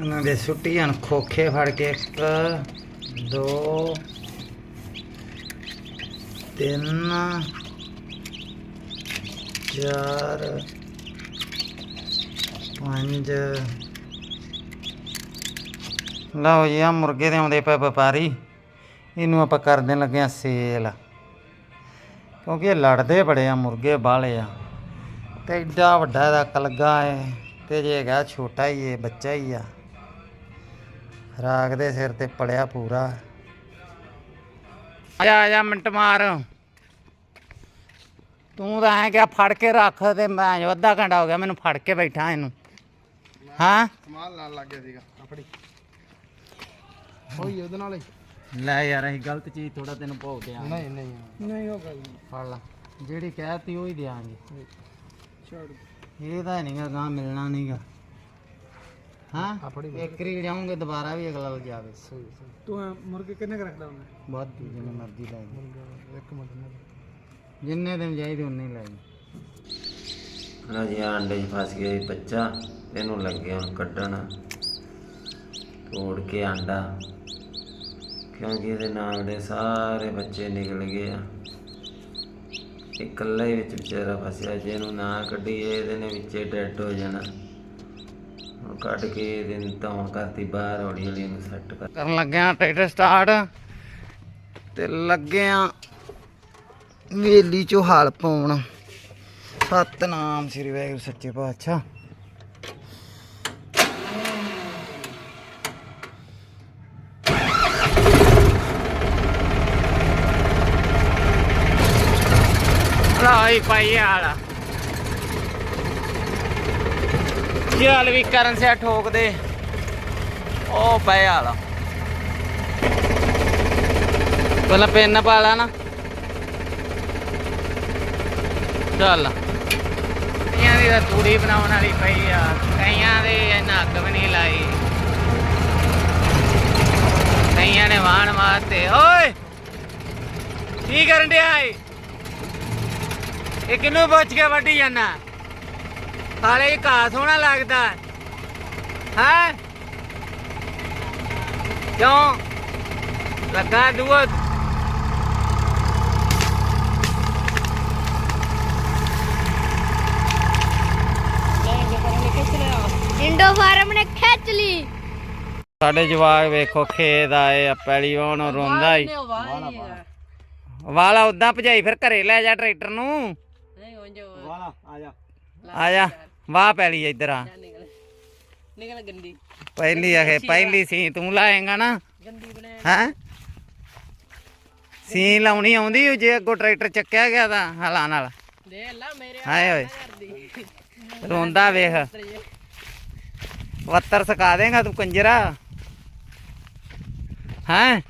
ਉਹਨਾਂ ਦੇ ਸੁੱਟੀਆਂ ਖੋਖੇ ਫੜ ਕੇ ਇੱਕ, ਦੋ, ਤਿੰਨ, ਚਾਰ, ਪੰਜ। ਲਓ ਜੀ ਆ ਮੁਰਗੇ ਦੇ ਆਉਂਦੇ ਪਏ ਵਪਾਰੀ। ਇਹਨੂੰ ਆਪਾਂ ਕਰ ਦੇਣ ਲੱਗੇ ਆ ਸੇਲ। ਕਿਉਂਕਿ ਇਹ ਲੜਦੇ ਬੜੇ ਆ, ਮੁਰਗੇ ਬਾਲੇ ਆ। ਤੇ ਐਡਾ ਵੱਡਾ ਇਹਦਾ ਕਲਗਾ ਏ, ਤੇ ਜੇ ਹੈਗਾ ਛੋਟਾ ਹੀ ਏ, ਬੱਚਾ ਹੀ ਆ। ਰਾਗ ਦੇ ਸਿਰ ਤੇ ਪੜਿਆ ਪੂਰਾ। ਆ ਜਾ ਆ ਜਾ ਮਿੰਟ ਮਾਰ। ਤੂੰ ਤਾਂ ਐ ਕਿਹਾ ਫੜ ਕੇ ਰੱਖ ਤੇ ਮੈਂ ਜੋ ਅੱਧਾ ਘੰਟਾ ਹੋ ਗਿਆ ਮੈਨੂੰ ਫੜ ਕੇ ਬੈਠਾ ਇਹਨੂੰ। ਹਾਂ? ਸਮਾਨ ਲਾਣ ਲੱਗ ਗਿਆ ਸੀਗਾ ਆਪੜੀ ਹੋਈ ਉਹਦੇ ਨਾਲ ਹੀ। ਲੈ ਯਾਰ ਅਸੀਂ ਗਲਤ ਚੀਜ਼ ਥੋੜਾ ਤੈਨੂੰ ਭੋਗਦੇ ਆ ਨਹੀਂ ਨਹੀਂ। ਨਹੀਂ ਹੋ ਗਈ ਫੜ ਲਾ। ਜਿਹੜੀ ਕਹਿਤੀ ਉਹ ਹੀ ਦਿਆਂਗੇ। ਛੱਡ ਇਹ ਤਾਂ ਨਹੀਂਗਾ ਗਾਂ ਮਿਲਣਾ ਨਹੀਂਗਾ ਹਾਂ? ਆਪੜੀ ਇੱਕ ਰੀ ਜਾਉਂਗੇ ਦੁਬਾਰਾ ਵੀ ਅਗਲਾ ਲ ਜਾਵੇ ਤੂੰ ਮੁਰਗੇ ਕਿੰਨੇ ਰੱਖਦਾ ਉਹਨੇ? ਬਹੁਤ ਜਿੰਨੇ ਮਰਜ਼ੀ ਲੈ ਜੀ ਇੱਕ ਮਿੰਟ ਨਾ ਜਿੰਨੇ ਦਿਨ ਚਾਹੀਦੇ ਉਨੇ ਲੈ ਜੀ ਨਾ ਜੀ ਆਂਡੇ 'ਚ ਫਸ ਗਿਆ ਜੀ ਬੱਚਾ ਇਹਨੂੰ ਲੱਗੇ ਹੁਣ ਕੱਢਣ। ਤੋੜ ਕੇ ਆਂਡਾ। ਕਿਉਂਕਿ ਇਹਦੇ ਨਾਲ ਦੇ ਸਾਰੇ ਬੱਚੇ ਨਿਕਲ ਗਏ ਆ। ਇਕੱਲਾ ਹੀ ਵਿੱਚ ਵਿਚਾਰਾ ਫਸਿਆ ਜੇ ਇਹਨੂੰ ਨਾ ਕੱਢੀਏ ਇਹਦੇ ਨੇ ਵਿੱਚੇ ਡੈਡ ਹੋ ਜਾਣਾ। ਕੱਢ ਕੇ ਇਹਦੇ ਧੌਣ ਕਰਤੀ ਬਾਹਰ ਹੌਲੀ ਹੌਲੀ ਇਹਨੂੰ ਸੈੱਟ ਕਰ। ਕਰਨ ਲੱਗਿਆ ਟਰੈਕਟਰ ਸਟਾਰਟ ਤੇ ਲੱਗਿਆ ਵੇਲੀ ਚੋਂ ਹਾਲ ਪਾਉਣ। ਸਤਨਾਮ ਸ੍ਰੀ ਵਾਹਿਗੁਰੂ, ਸੱਚੇ ਪਾਤਸ਼ਾਹ। ਰਾਈ ਪਾਈ ਆਲਾ ਚੱਲ ਵੀ ਕਰਨ ਸਿਆ ਠੋਕ ਉਹ ਪਏ ਆਲਾ। ਪਹਿਲਾਂ ਪੈਨ ਪਾ ਲਾ ਨਾ। ਚੱਲ। ਕਈਆਂ ਦੀ ਤਾਂ ਤੂੜੀ ਬਣਾਉਣ ਵਾਲੀ ਪਈ ਆ, ਕਈਆਂ ਦੇ ਇਹਨਾਂ ਅੱਗ ਵੀ ਨਹੀਂ ਲਾਈ। ਕਈਆਂ ਨੇ ਵਾਣ ਮਾਰਤੇ। ਓਏ! ਕੀ ਕਰਨ ਡਿਆ ਏ? ਇਹ ਕਿਨੂੰ ਪੁੱਛ ਕੇ ਵੱਢੀ ਜਾਣਾ ਹਾਲੇ ਇਹ ਘਾਹ ਸੋਹਣਾ ਲੱਗਦਾ। ਹੈ? ਕਿਉਂ? ਲੱਗਾ ਦੂਆ? ਇੰਡੋ ਫਾਰਮ ਨੇ ਖਿੱਚ ਲਈ। ਸਾਡੇ ਜਵਾਕ ਵੇਖੋ ਖੇਤ ਆਏ ਆ ਪੈਲੀ ਰੋਂਦਾ ਹੀ ਵਾਲਾ ਉਦਾਂ ਭਜਾਈ ਫਿਰ ਘਰੇ ਲੈ ਜਾ ਟਰੈਕਟਰ ਨੂੰ। ਵਾਲਾ ਆ ਜਾ। ਆ ਜਾ। ਵਾਹ ਪੈਲੀ ਇੱਧਰ ਆ। ਨਿਕਲ ਗੰਦੀ। ਪਹਿਲੀ ਆਖੇ ਪਹਿਲੀ ਸੀ ਤੂੰ ਲਾਏਗਾ ਨਾ। ਗੰਦੀ ਬਣਾ ਹੈ? ਸੀ ਲਾਉਣੀ ਆਉਂਦੀ ਜੇ ਅੱਗੋਂ ਟਰੈਕਟਰ ਚੱਕਿਆ ਗਿਆ ਤਾਂ ਹਲਾਂ ਨਾਲ। ਦੇ ਲਾ ਮੇਰੇ ਹਾਏ ਓਏ। ਰੋਂਦਾ ਵੇਖ। ਵੱਤਰ ਸਕਾ ਦੇਗਾ ਤੂੰ ਕੰਜਰਾ। ਹੈ?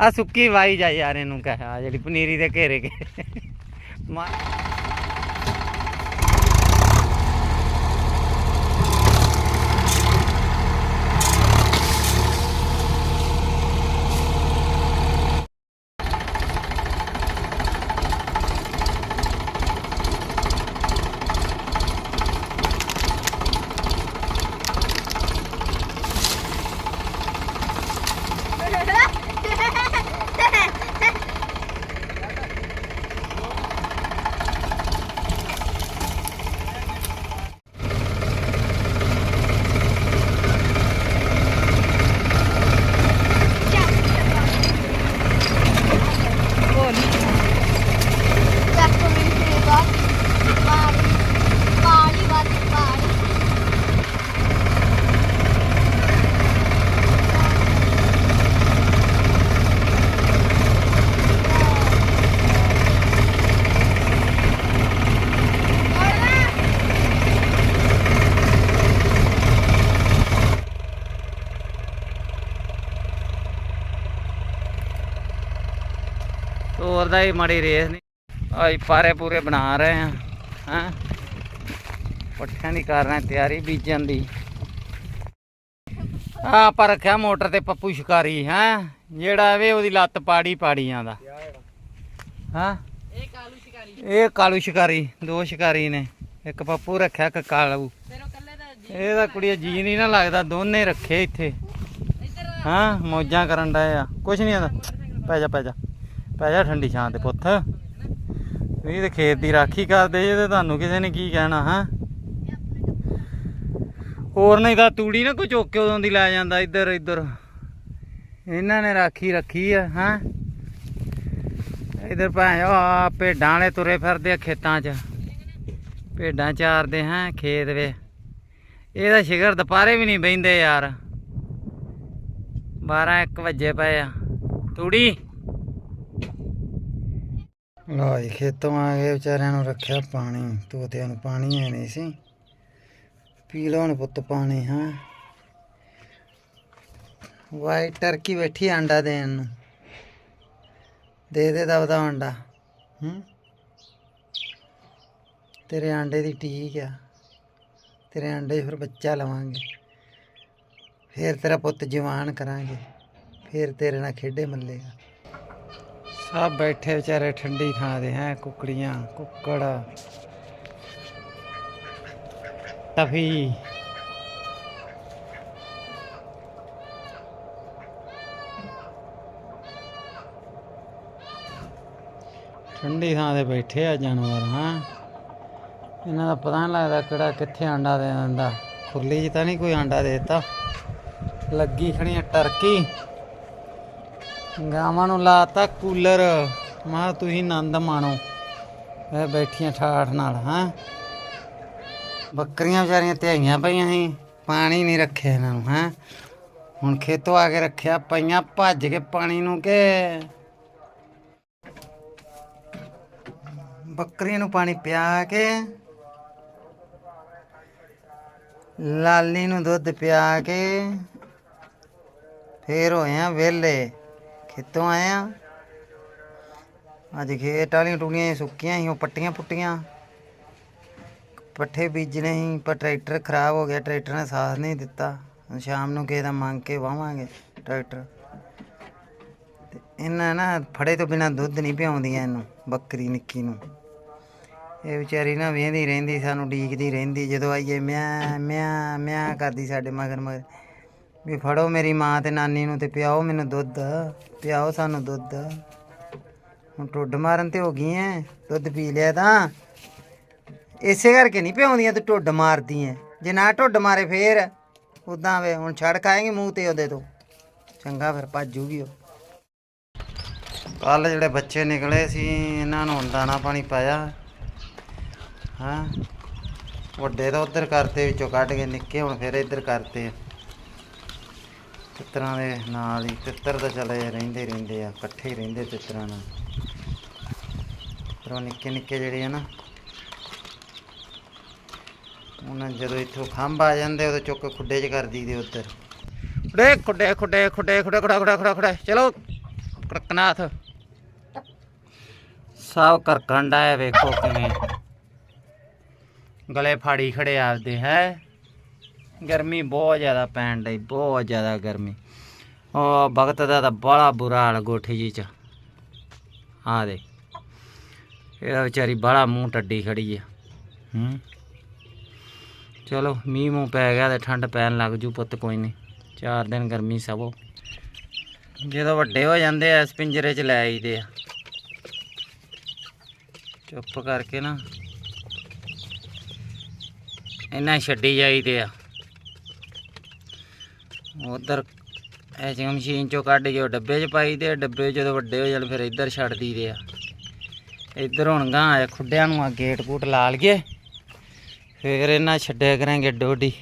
ਆ ਸੁੱਕੀ ਵਾਈ ਜਾ ਯਾਰ ਇਹਨੂੰ ਕਹਿ ਆ ਜਿਹੜੀ ਪਨੀਰੀ ਦੇ ਘੇਰੇ ਕੇ ਮਾ- ਚੱਕ ਮੈਨੂੰ ਫੇਗਾ ਪਾਣੀ ਪਾਣੀ ਵੱਧ ਪਾਣੀ ਤੋਰ ਦਾ ਹੀ ਮਾੜੀ ਰੇਸ ਨਹੀਂ ਆਈ ਪਾਰੇ ਪੂਰੇ ਬਣਾ ਰਹੇ ਆ, ਹਾਂ। ਪੱਠਿਆਂ ਦੀ ਕਰ ਰਹੇ ਤਿਆਰੀ ਬੀਜਣ ਦੀ। ਆ ਆਪਾਂ ਰੱਖਿਆ ਮੋਟਰ ਤੇ ਪੱਪੂ ਸ਼ਿਕਾਰੀ, ਹੈ। ਜਿਹੜਾ ਵੇ ਉਹਦੀ ਲੱਤ ਪਾੜੀ ਪਾੜੀਆਂ ਦਾ। ਹਾਂ। ਇਹ ਕਾਲੂ ਸ਼ਿਕਾਰੀ ਇਹ ਕਾਲੂ ਸ਼ਿਕਾਰੀ ਦੋ ਸ਼ਿਕਾਰੀ ਨੇ। ਇੱਕ ਪੱਪੂ ਰੱਖਿਆ, ਇੱਕ ਕਾਲੂ। ਇਹਦਾ ਕੁੜੀ ਜੀ ਨਹੀਂ ਨਾ ਲੱਗਦਾ, ਦੋਨੇ ਰੱਖੇ ਇੱਥੇ। ਹਾਂ, ਮੌਜਾਂ ਕਰਨ ਦਾ ਆ। ਕੁਛ ਨਹੀਂ ਆਂਦਾ। ਪੈ ਜਾ ਪੈ ਜਾ। ਪੈ ਜਾ ਠੰਡੀ ਛਾਂ ਤੇ ਪੁੱਤ। ਤੁਸੀਂ ਤੇ ਖੇਤ ਦੀ ਰਾਖੀ ਕਰਦੇ ਜੇ ਤੇ ਤੁਹਾਨੂੰ ਕਿਸੇ ਨੇ ਕੀ ਕਹਿਣਾ, ਹਾਂ? ਹੋਰ ਨਹੀਂ ਤਾਂ ਤੂੜੀ ਨਾ ਕੋਈ ਚੁੱਕ ਕੇ ਉਦੋਂ ਦੀ ਲੈ ਜਾਂਦਾ ਇੱਧਰ ਇੱਧਰ। ਇਹਨਾਂ ਨੇ ਰਾਖੀ ਰੱਖੀ ਆ, ਹਾਂ? ਇਧਰ ਭਾਂ ਆ ਭੇਡਾਂ ਵਾਲੇ ਤੁਰੇ ਫਿਰਦੇ ਆ ਖੇਤਾਂ 'ਚ। ਭੇਡਾਂ ਚਾਰਦੇ, ਹਾਂ, ਖੇਤ ਵੇ। ਇਹਦਾ ਸ਼ਿਗਰ ਦੁਪਹਿਰੇ ਵੀ ਨਹੀਂ ਬਹਿੰਦੇ ਯਾਰ। 12 1 ਵਜੇ ਪਏ ਆ। ਤੂੜੀ? ਲਾਈ ਖੇਤੋਂ ਆ ਗਏ ਵਿਚਾਰਿਆਂ ਨੂੰ ਰੱਖਿਆ ਪਾਣੀ, ਤੋਤਿਆਂ ਨੂੰ ਪਾਣੀ ਹੈ ਨਹੀਂ ਸੀ। ਪੀ ਲਓ ਹੁਣ ਪੁੱਤ ਪਾਣੀ, ਹਾਂ। ਵਾਈਟ ਟਰਕੀ ਬੈਠੀ ਆਂਡਾ ਦੇਣ ਨੂੰ। ਦੇ ਦੇ ਦਬਦਾ ਆਂਡਾ ਹੂੰ। ਤੇਰੇ ਆਂਡੇ ਦੀ ਟੀਕ ਆ। ਤੇਰੇ ਆਂਡੇ ਫਿਰ ਬੱਚਾ ਲਵਾਂਗੇ। ਫਿਰ ਤੇਰਾ ਪੁੱਤ ਜਵਾਨ ਕਰਾਂਗੇ। ਫਿਰ ਤੇਰੇ ਨਾਲ ਖੇਡੇ ਮੱਲੇਗਾ ਸਭ ਬੈਠੇ ਵਿਚਾਰੇ ਠੰਡੀ ਥਾਂ ਦੇ ਹੈ, ਕੁਕੜੀਆਂ, ਕੁੱਕੜ। ਟਫੀ। ਠੰਡੀ ਥਾਂ ਤੇ ਬੈਠੇ ਆ ਜਾਨਵਰ, ਹਾਂ। ਇਹਨਾਂ ਦਾ ਪਤਾ ਨਹੀਂ ਲੱਗਦਾ ਕਿਹੜਾ ਕਿੱਥੇ ਆਂਡਾ ਦੇ ਦਿੰਦਾ। ਖੁਰਲੀ 'ਚ ਤਾਂ ਨਹੀਂ ਕੋਈ ਆਂਡਾ ਦੇ ਦਿੱਤਾ। ਲੱਗੀ ਖਣੀ ਟਰਕੀ। ਗਾਵਾਂ ਨੂੰ ਲਾਤਾ ਕੂਲਰ। ਮਾ, ਤੁਸੀਂ ਆਨੰਦ ਮਾਣੋ। ਇਹ ਬੈਠੀਆਂ ਠਾਠ ਨਾਲ, ਹਾਂ। ਬੱਕਰੀਆਂ ਵਿਚਾਰੀਆਂ ਧਿਆਈਆਂ ਪਈਆਂ ਸੀ, ਪਾਣੀ ਨਹੀਂ ਰੱਖਿਆ ਇਹਨਾਂ ਨੂੰ, ਹਾਂ। ਹੁਣ ਖੇਤੋਂ ਆ ਕੇ ਰੱਖਿਆ, ਪਈਆਂ ਭੱਜ ਕੇ ਪਾਣੀ ਨੂੰ ਕੇ? ਬੱਕਰੀਆਂ ਨੂੰ ਪਾਣੀ ਪਿਆ ਕੇ? ਲਾਲੀ ਨੂੰ ਦੁੱਧ ਪਿਆ ਕੇ? ਫੇਰ ਹੋਏ ਆ ਵਿਹਲੇ। ਖੇਤੋਂ ਆਏ ਆ? ਅੱਜ ਖੇਤ ਵਾਲੀਆਂ ਟੂਲੀਆਂ ਸੁੱਕੀਆਂ ਸੀ, ਉਹ ਪੱਟੀਆਂ ਪੁੱਟੀਆਂ। ਪੱਠੇ ਬੀਜਣੇ ਸੀ, ਪਰ ਟਰੈਕਟਰ ਖਰਾਬ ਹੋ ਗਿਆ, ਟਰੈਕਟਰ ਨੇ ਸਾਥ ਨਹੀਂ ਦਿੱਤਾ। ਸ਼ਾਮ ਨੂੰ ਕਿਸੇ ਦਾ ਮੰਗ ਕੇ ਵਾਵਾਂਗੇ ਟਰੈਕਟਰ। ਇਹਨਾਂ ਨਾ ਫੜੇ ਤੋਂ ਬਿਨਾ ਦੁੱਧ ਨਹੀਂ ਪਿਆਉਂਦੀਆਂ ਇਹਨੂੰ, ਬੱਕਰੀ ਨਿੱਕੀ ਨੂੰ। ਇਹ ਵਿਚਾਰੀ ਨਾ ਵੇਂਦੀ ਰਹਿੰਦੀ, ਸਾਨੂੰ ਡੀਕਦੀ ਰਹਿੰਦੀ। ਜਦੋਂ ਆਈਏ, ਮਿਆਂ, ਮਿਆ ਮਿਆ ਕਰਦੀ ਸਾਡੇ ਮਗਰ ਮਗਰ ਵੀ ਫੜੋ ਮੇਰੀ ਮਾਂ ਤੇ ਨਾਨੀ ਨੂੰ ਤੇ ਪਿਆਓ ਮੈਨੂੰ ਦੁੱਧ, ਪਿਆਓ ਸਾਨੂੰ ਦੁੱਧ। ਹੁਣ ਟੁੱਡ ਮਾਰਨ ਤੇ ਹੋ ਗਈ ਐ, ਦੁੱਧ ਪੀ ਲਿਆ ਤਾਂ। ਇਸੇ ਕਰਕੇ ਨਹੀਂ ਪਿਆਉਂਦੀਆਂ ਤੂੰ ਟੁੱਡ ਮਾਰਦੀ ਐ ਜੇ ਨਾ ਟੁੱਡ ਮਾਰੇ ਫੇਰ ਉਦਾਂ ਵੇ, ਹੁਣ ਛੜ ਖਾਏਂਗੇ ਮੂੰਹ ਤੇ ਉਹਦੇ ਤੋਂ। ਚੰਗਾ ਫਿਰ ਭੱਜੂਗੀ ਉਹ। ਕੱਲ ਜਿਹੜੇ ਬੱਚੇ ਨਿਕਲੇ ਸੀ, ਇਹਨਾਂ ਨੂੰ ਹੁਣ ਦਾਣਾ ਪਾਣੀ ਪਾਇਆ। ਹਾਂ? ਵੱਡੇ ਤਾਂ ਉਧਰ ਕਰਤੇ, ਵਿੱਚੋਂ ਕੱਢ ਕੇ ਨਿੱਕੇ ਹੁਣ ਫਿਰ ਇੱਧਰ ਕਰਤੇ ਤਿੱਤਰਾਂ ਦੇ ਨਾਲ ਹੀ ਤਿੱਤਰ ਤਾਂ ਚਲੇ ਰਹਿੰਦੇ ਰਹਿੰਦੇ ਆ ਇਕੱਠੇ ਹੀ ਰਹਿੰਦੇ ਤਿੱਤਰਾਂ ਨਾਲ। ਪਰ ਉਹ ਨਿੱਕੇ ਨਿੱਕੇ ਜਿਹੜੇ ਆ ਨਾ ਉਹਨਾਂ ਜਦੋਂ ਇੱਥੋਂ ਖੰਭ ਆ ਜਾਂਦੇ ਉਦੋਂ ਚੁੱਕ ਕੇ ਖੁੱਡੇ 'ਚ ਕਰ ਦਈਦੇ ਉੱਧਰ। ਖੁੱਡੇ ਖੁੱਡੇ ਖੁੱਡੇ ਖੁੱਡੇ ਖੁੱਡੇ ਖੁੱਡਾ ਖੁੱਡਾ ਖੁੱਡਾ ਖੁੱਡਾ। ਚਲੋ ਕੜਕਨਾਥ। ਸਭ ਕਰਕੰਡਾ ਹੈ ਵੇਖੋ ਕਿਵੇਂ। ਗਲੇ ਫਾੜੀ ਖੜੇ ਆਪਦੇ ਹੈ? ਗਰਮੀ ਬਹੁਤ ਜ਼ਿਆਦਾ ਪੈਣ ਡਈ, ਬਹੁਤ ਜ਼ਿਆਦਾ ਗਰਮੀ। ਉਹ ਭਗਤ ਦਾ ਤਾਂ ਬੜਾ ਬੁਰਾ ਹਾਲ ਗੋਠੀ ਜੀ ਚ। ਆ ਦੇ ਇਹਦਾ ਵਿਚਾਰੀ ਬੜਾ ਮੂੰਹ ਟੱਡੀ ਖੜੀ ਆ। ਹੂੰ। ਚਲੋ, ਮੀਂਹ ਮੂੰਹ ਪੈ ਗਿਆ ਤੇ ਠੰਡ ਪੈਣ ਲੱਗ ਜੂ ਪੁੱਤ, ਕੋਈ ਨਹੀਂ। ਚਾਰ ਦਿਨ ਗਰਮੀ ਸਭੋ। ਜਦੋਂ ਵੱਡੇ ਹੋ ਜਾਂਦੇ ਆ, ਇਸ ਪਿੰਜਰੇ 'ਚ ਲੈ ਆਈਦੇ ਆ। ਚੁੱਪ ਕਰਕੇ ਨਾ ਇਹਨਾਂ ਛੱਡੀ ਜਾਈਦੇ ਆ। ਉਧਰ ਇਹ ਮਸ਼ੀਨ ਚੋਂ ਕੱਢ ਕੇ ਉਹ ਡੱਬੇ 'ਚ ਪਾਈਦੇ ਆ ਡੱਬੇ ਜਦੋਂ ਵੱਡੇ ਹੋ ਜਾਣ ਫਿਰ ਇੱਧਰ ਛੱਡ ਦਈਦੇ ਆ। ਇੱਧਰ ਹੁਣ ਗਾਂ ਆ ਖੁੱਡਿਆਂ ਨੂੰ ਆ ਗੇਟ ਗੂਟ ਲਾ ਲਈਏ ਫਿਰ ਇਹਨਾਂ ਛੱਡਿਆ ਕਰਾਂਗੇ ਡੋਡੀ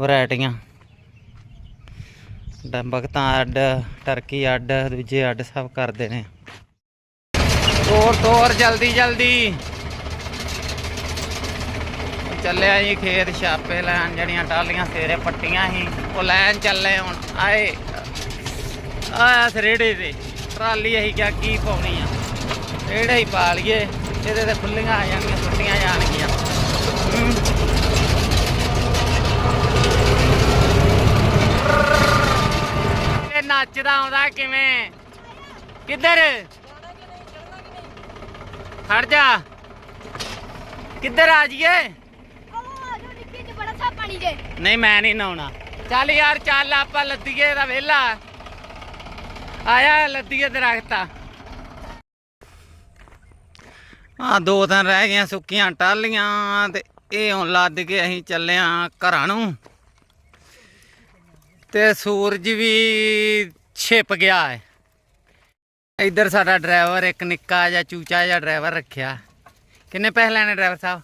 ਵੈਰਾਈਟੀਆਂ ਬਗਤਾਂ ਅੱਡ, ਟਰਕੀ ਅੱਡ, ਦੂਜੇ ਅੱਡ ਸਭ ਕਰਦੇ ਨੇ ਤੋਰ ਤੋਰ, ਜਲਦੀ ਜਲਦੀ। ਚੱਲਿਆ ਜੀ ਖੇਤ ਛਾਪੇ ਲੈਣ, ਜਿਹੜੀਆਂ ਟਾਲੀਆਂ ਸਵੇਰੇ ਪੱਟੀਆਂ ਸੀ, ਉਹ ਲੈਣ ਚੱਲੇ ਹੁਣ। ਆਏ, ਆਇਆ ਰੇੜੇ ਤੇ। ਟਰਾਲੀ ਅਸੀਂ ਕਿਹਾ, ਕੀ ਪਾਉਣੀ ਆ? ਰੇੜੇ ਹੀ ਪਾ ਲਈਏ। ਇਹਦੇ ਤੇ ਖੁੱਲੀਆਂ ਆ ਜਾਣਗੀਆਂ, ਸੁੱਟੀਆਂ ਜਾਣਗੀਆਂ। ਇਹ ਨੱਚਦਾ ਆਉਂਦਾ ਕਿਵੇਂ? ਕਿੱਧਰ? ਖੜ ਜਾ। ਕਿੱਧਰ ਆ ਜੀਏ ਉਹ ਆ ਜੋ ਨਿੱਕੀ ਚ ਬੜਾ ਸਾ ਪਾਣੀ 'ਚ ਨਹੀਂ, ਮੈਂ ਨਹੀਂ ਨਹਾਉਣਾ। ਚੱਲ ਯਾਰ, ਚੱਲ ਆਪਾਂ ਲੱਦੀਏ ਦਾ ਵੇਲਾ ਆਇਆ ਲੱਦੀਏ ਦਰਖਤਾ ਆ। ਦੋ ਦਿਨ ਰਹਿ ਗਈਆਂ ਸੁੱਕੀਆਂ ਟਾਲੀਆਂ ਤੇ ਇਹ ਹੁਣ ਲੱਦ ਕੇ ਅਸੀਂ ਚੱਲੇ ਘਰਾਂ ਨੂੰ। ਤੇ ਸੂਰਜ ਵੀ ਛਿਪ ਗਿਆ ਹੈ ਇੱਧਰ ਸਾਡਾ ਡਰਾਈਵਰ ਇੱਕ ਨਿੱਕਾ ਜਿਹਾ, ਚੂਚਾ ਜਿਹਾ ਡਰਾਈਵਰ ਰੱਖਿਆ। ਕਿੰਨੇ ਪੈਸੇ ਲੈਣੇ ਡਰਾਈਵਰ ਸਾਹਿਬ?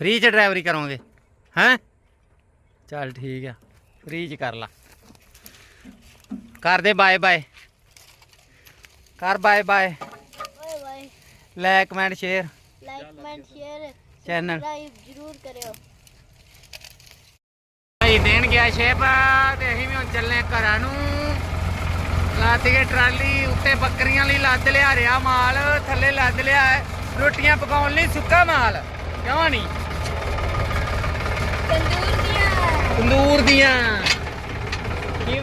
ਫ੍ਰੀ ਚ ਡਰਾਈਵਰੀ ਕਰੋਗੇ ਹੈਂ? ਚੱਲ ਠੀਕ ਆ ਫ੍ਰੀ ਚ ਕਰ ਲਾ। ਕਰ ਦੇ ਬਾਏ ਬਾਏ। ਕਰ ਬਾਏ ਬਾਏ। ਓਏ ਬਾਈ like comment share. Like comment share channel subscribe ਜ਼ਰੂਰ ਕਰਿਓ। ਭਾਈ ਦੇਣ ਗਿਆ ਸ਼ੇਪ ਤੇ ਅਸੀਂ ਵੀ ਹੁਣ ਚੱਲੇ ਘਰਾਂ ਨੂੰ। ਲੱਦ ਕੇ ਟਰਾਲੀ ਉੱਤੇ ਬੱਕਰੀਆਂ ਲਈ ਲੱਦ ਲਿਆ ਰਿਆ ਮਾਲ ਥੱਲੇ ਲੱਦ ਲਿਆ ਰੋਟੀਆਂ ਪਕਾਉਣ ਲਈ ਸੁੱਕਾ ਮਾਲ। ਕਿਉਂ ਨਹੀਂ? ਤੰਦੂਰ ਦੀਆਂ। ਤੰਦੂਰ ਦੀਆਂ।